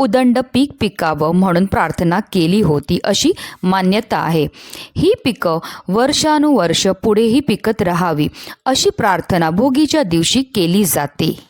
उदंड पीक पिकावं म्हणून प्रार्थना केली होती अशी मान्यता आहे. ही पिकं वर्षानुवर्ष पुढेही पिकत राहावी अशी प्रार्थना भोगीच्या दिवशी केली जाते.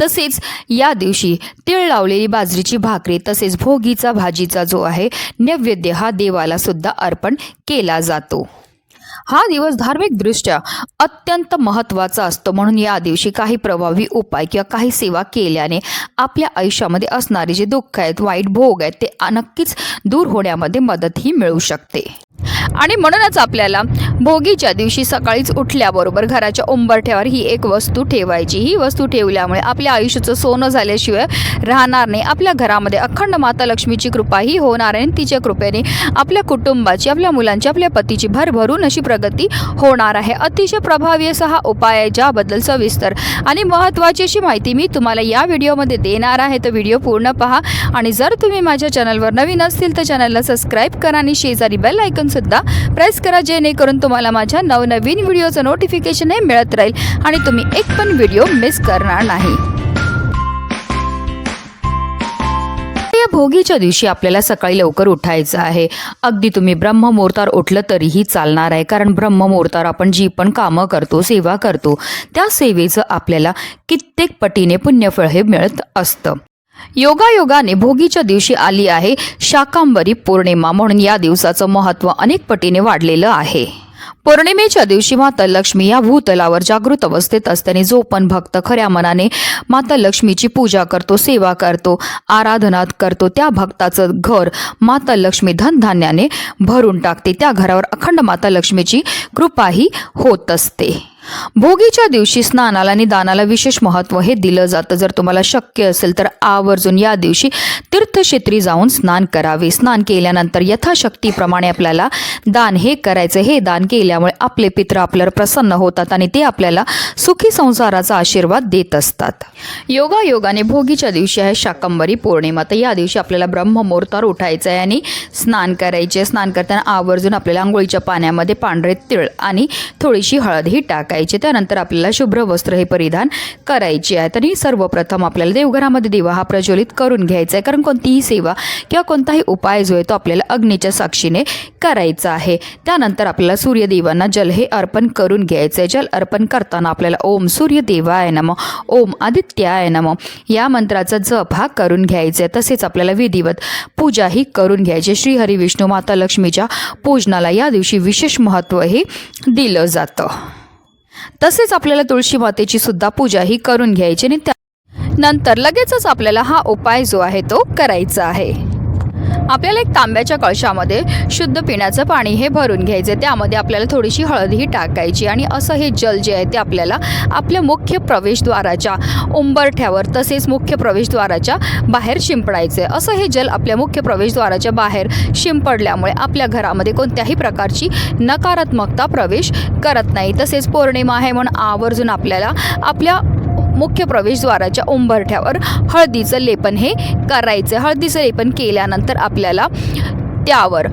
तसेच या दिवशी तीळ लावलेली बाजरीची भाकरी तसेच भोगीचा भाजीचा जो आहे नैवेद्य हा देवाला सुद्धा अर्पण केला जातो. हा दिवस धार्मिकदृष्ट्या अत्यंत महत्त्वाचा असतो. म्हणून या दिवशी काही प्रभावी उपाय किंवा काही सेवा केल्याने आपल्या आयुष्यामध्ये असणारे जे दुःख आहेत वाईट भोग आहेत ते नक्कीच दूर होण्यामध्ये मदतही मिळू शकते. आणि म्हणूनच आपल्याला भोगीच्या दिवशी सकाळीच उठल्याबरोबर घराच्या उंबरठ्यावर ही एक वस्तू ठेवायची. ही वस्तू ठेवल्यामुळे आपल्या आयुष्याचं सोनं झाल्याशिवाय राहणार नाही. आपल्या घरामध्ये अखंड माता लक्ष्मीची कृपा ही होणार आहे आणि तिच्या कृपेने आपल्या कुटुंबाची आपल्या मुलांची आपल्या पतीची भरभरून अशी प्रगती होणार आहे. अतिशय प्रभावी असा हा उपाय आहे ज्याबद्दल सविस्तर आणि महत्त्वाची अशी माहिती मी तुम्हाला या व्हिडिओमध्ये देणार आहे. तर व्हिडिओ पूर्ण पहा आणि जर तुम्ही माझ्या चॅनलवर नवीन असतील तर चॅनलला सबस्क्राईब करा आणि शेजारी बेल आयकनसुद्धा प्रेस करा जेणेकरून तुम्हाला माझ्या नवनवीन व्हिडिओचं नोटिफिकेशन हे मिळत राहील आणि तुम्ही एक पण व्हिडिओ मिस करणार नाही. या भोगीच्या दिवशी आपल्याला सकाळी लवकर उठायचं आहे. अगदी तुम्ही ब्रह्ममुहूर्तावर उठलं तरीही चालणार आहे कारण ब्रह्ममुहूर्तावर आपण जी पण कामं करतो सेवा करतो त्या सेवेचं आपल्याला कित्येक पटीने पुण्यफळ हे मिळत असतं. योगायोगाने भोगीच्या दिवशी आली आहे शाकांबरी पौर्णिमा म्हणून या दिवसाचं महत्त्व अनेक पटीने वाढलेलं आहे. पौर्णिमेच्या दिवशी माता लक्ष्मी या भूतलावर जागृत अवस्थेत असताना जो पण भक्त खऱ्या मनाने माता लक्ष्मीची पूजा करतो सेवा करतो आराधना करतो त्या भक्ताचं घर माता लक्ष्मी धनधान्याने भरून टाकते. त्या घरावर अखंड माता लक्ष्मीची कृपाही होत असते. भोगीच्या दिवशी स्नानाला आणि दानाला विशेष महत्त्व हे दिलं जातं. जर तुम्हाला शक्य असेल तर आवर्जून या दिवशी तीर्थक्षेत्री जाऊन स्नान करावे. स्नान केल्यानंतर यथाशक्तीप्रमाणे आपल्याला दान हे करायचं. हे दान केल्यामुळे आपले पित्र आपल्यावर प्रसन्न होतात आणि ते आपल्याला सुखी संसाराचा आशीर्वाद देत असतात. योगायोगाने भोगीच्या दिवशी आहे शाकंबरी पौर्णिमा. तर या दिवशी आपल्याला ब्रह्ममुहूर्तावर उठायचं आहे आणि स्नान करायचे स्नान करताना आवर्जून आपल्याला आंघोळीच्या पाण्यामध्ये पांढरे तिळ आणि थोडीशी हळदही टाकायची. त्यानंतर आपल्याला शुभ्र वस्त्र हे परिधान करायचे आहे. तरी सर्वप्रथम आपल्याला देवघरामध्ये दिवा हा प्रज्वलित करून घ्यायचा आहे. कारण कोणतीही सेवा किंवा कोणताही उपाय जो आहे तो आपल्याला अग्नीच्या साक्षीने करायचा आहे. त्यानंतर आपल्याला सूर्यदेवांना जल हे अर्पण करून घ्यायचं आहे. जल अर्पण करताना आपल्याला ओम सूर्यदेवाय नम ओम आदित्याय नम या मंत्राचा जप हा करून घ्यायचा आहे. तसेच आपल्याला विधिवत पूजाही करून घ्यायची श्री हरी विष्णू माता लक्ष्मीच्या पूजनाला या दिवशी विशेष महत्त्व हे दिलं जातं. तसेच आपल्याला तुळशी मातेची सुद्धा पूजा ही करून घ्यायची आणि त्या नंतर लगेचच आपल्याला हा उपाय जो आहे तो करायचा आहे. आपल्याला एक तांब्याच्या कळशामध्ये शुद्ध पिण्याचं पाणी हे भरून घ्यायचं त्यामध्ये आपल्याला थोडीशी हळदही टाकायची आणि असं हे जल जे आहे ते आपल्याला आपल्या मुख्य प्रवेशद्वाराच्या उंबरठ्यावर तसेच मुख्य प्रवेशद्वाराच्या बाहेर शिंपडायचं आहे असं हे जल आपल्या मुख्य प्रवेशद्वाराच्या बाहेर शिंपडल्यामुळे आपल्या घरामध्ये कोणत्याही प्रकारची नकारात्मकता प्रवेश करत नाही. तसेच पौर्णिमा आहे म्हणून आवर्जून आपल्याला आपल्या मुख्य प्रवेशद्वाराच्या उंबरठ्यावर हळदीचं लेपन हे करायचं हळदीचं लेपन केल्यानंतर आपल्याला त्यावर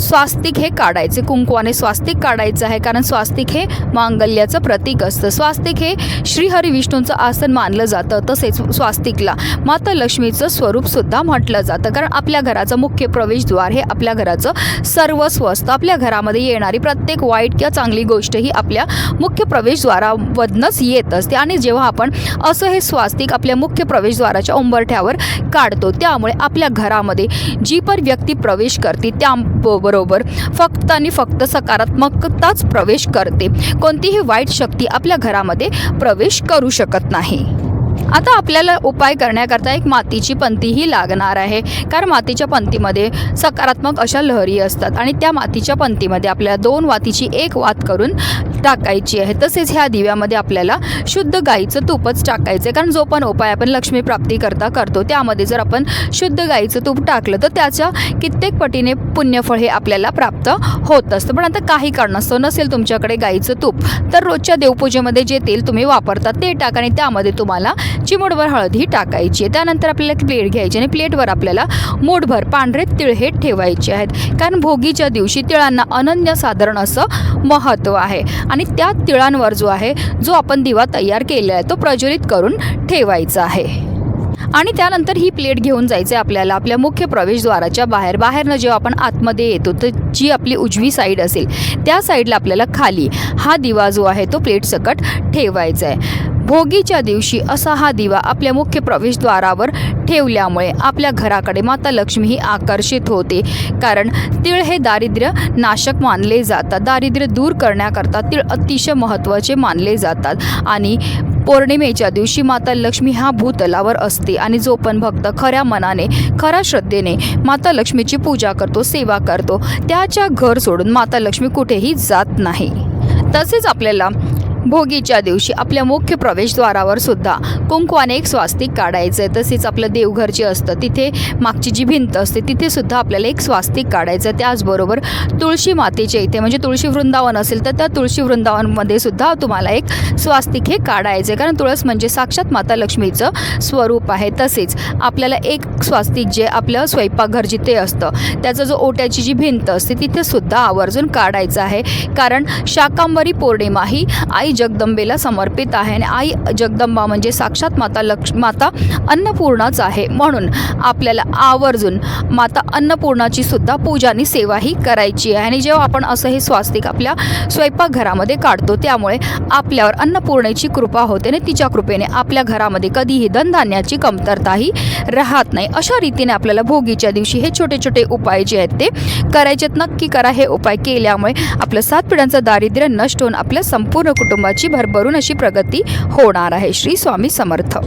स्वास्तिक हे काढायचे. कुंकवाने स्वास्तिक काढायचं आहे कारण स्वास्तिक हे मांगल्याचं प्रतीक असतं. स्वास्तिक हे श्रीहरी विष्णूंचं आसन मानलं जातं तसेच स्वास्तिकला माता लक्ष्मीचं स्वरूपसुद्धा म्हटलं जातं. कारण आपल्या घराचं मुख्य प्रवेशद्वार हे आपल्या घराचं सर्वस्व असतं. आपल्या घरामध्ये येणारी प्रत्येक वाईट किंवा चांगली गोष्ट ही आपल्या मुख्य प्रवेशद्वारामधनंच येत असते. आणि जेव्हा आपण असं हे स्वास्तिक आपल्या मुख्य प्रवेशद्वाराच्या उंबरठ्यावर काढतो त्यामुळे आपल्या घरामध्ये जी पण व्यक्ती प्रवेश करते त्याबरोबर बरोबर. फक्त आणि फक्त सकारात्मकताच प्रवेश करते. कोणतीही वाईट शक्ती आपल्या घरामध्ये प्रवेश करू शकत नाही. आता आपल्याला उपाय करण्याकरता एक मातीची पंतीही लागणार आहे. कारण मातीच्या पंतीमध्ये सकारात्मक अशा लहरी असतात आणि त्या मातीच्या पंतीमध्ये आपल्याला दोन वातीची एक वात करून टाकायची आहे. तसेच ह्या दिव्यामध्ये आपल्याला शुद्ध गाईचं तूपच टाकायचं आहे. कारण जो पण उपाय आपण लक्ष्मी प्राप्तीकरता करतो त्यामध्ये जर आपण शुद्ध गाईचं तूप टाकलं तर त्याच्या कित्येक पटीने पुण्यफळ हे आपल्याला प्राप्त होत असतं. पण आता काही कारणास्तव नसेल तुमच्याकडे गाईचं तूप तर रोजच्या देवपूजेमध्ये जे तेल तुम्ही वापरता ते टाका आणि त्यामध्ये तुम्हाला चिमूटभर हळदी टाकायची आहे. त्यानंतर आपल्याला एक प्लेट घ्यायची आणि प्लेटवर आपल्याला मोठभर पांढरे तिळ हे ठेवायचे आहेत. कारण भोगीच्या दिवशी तिळांना अनन्यसाधारण असं महत्त्व आहे. आणि त्या तिळांवर जो आहे जो आपण दिवा तयार केलेला आहे तो प्रज्वलित करून ठेवायचा आहे. आणि त्यानंतर ही प्लेट घेऊन जायचं आहे आपल्याला आपल्या मुख्य प्रवेशद्वाराच्या बाहेर. बाहेरनं जेव्हा आपण आतमध्ये येतो तर जी आपली उजवी साईड असेल त्या साईडला आपल्याला खाली हा दिवा जो आहे तो प्लेट सकट ठेवायचा आहे भोगीच्या दिवशी असा हा दिवा आपल्या मुख्य प्रवेशद्वारावर ठेवल्यामुळे आपल्या घराकडे माता लक्ष्मी ही आकर्षित होते. कारण तिळ हे दारिद्र्य नाशक मानले जातात. दारिद्र्य दूर करण्याकरता तिळ अतिशय महत्त्वाचे मानले जातात. आणि पौर्णिमेच्या दिवशी माता लक्ष्मी हा भूतलावर असते आणि जो पण भक्त खऱ्या मनाने खऱ्या श्रद्धेने माता लक्ष्मीची पूजा करतो सेवा करतो त्याच्या घर सोडून माता लक्ष्मी कुठेही जात नाही. तसेच आपल्याला भोगीच्या दिवशी आपल्या मुख्य प्रवेशद्वारावर सुद्धा कुंकवाने एक स्वास्तिक काढायचं आहे तसेच आपलं देवघर जे असतं तिथे मागची जी भिंत असते तिथे सुद्धा आपल्याला एक स्वास्तिक काढायचं आहे त्याचबरोबर तुळशी मातेच्या इथे म्हणजे तुळशी वृंदावन असेल तर त्या तुळशी वृंदावनमध्ये सुद्धा तुम्हाला एक स्वास्तिक हे काढायचं आहे कारण तुळस म्हणजे साक्षात माता लक्ष्मीचं स्वरूप आहे. तसेच आपल्याला एक स्वास्तिक जे आपलं स्वयंपाकघर जिथे असतं त्याचं जो ओट्याची जी भिंत असते तिथे सुद्धा आवर्जून काढायचं आहे. कारण शाकांबरी पौर्णिमा ही आई जगदंबेला समर्पित आहे आणि आई जगदंबा म्हणजे साक्षात माता लक्ष माता अन्नपूर्णाच आहे. म्हणून आपल्याला आवर्जून माता अन्नपूर्णाची सुद्धा पूजा आणि करायची आहे. आणि जेव्हा आपण असं हे स्वास्तिक आपल्या स्वयंपाकघरामध्ये काढतो त्यामुळे आपल्यावर अन्नपूर्णेची कृपा होते आणि तिच्या कृपेने आपल्या घरामध्ये कधीही धनधान्याची कमतरताही राहत नाही. अशा रीतीने आपल्याला भोगीच्या दिवशी हे छोटे छोटे उपाय जे आहेत ते करायचेत. नक्की करा. हे उपाय केल्यामुळे आपलं सात पिढ्यांचं दारिद्र्य नष्ट होऊन आपलं संपूर्ण कुटुंब कुटुंबाची भरभरून अशी प्रगती होणार आहे. श्री स्वामी समर्थ.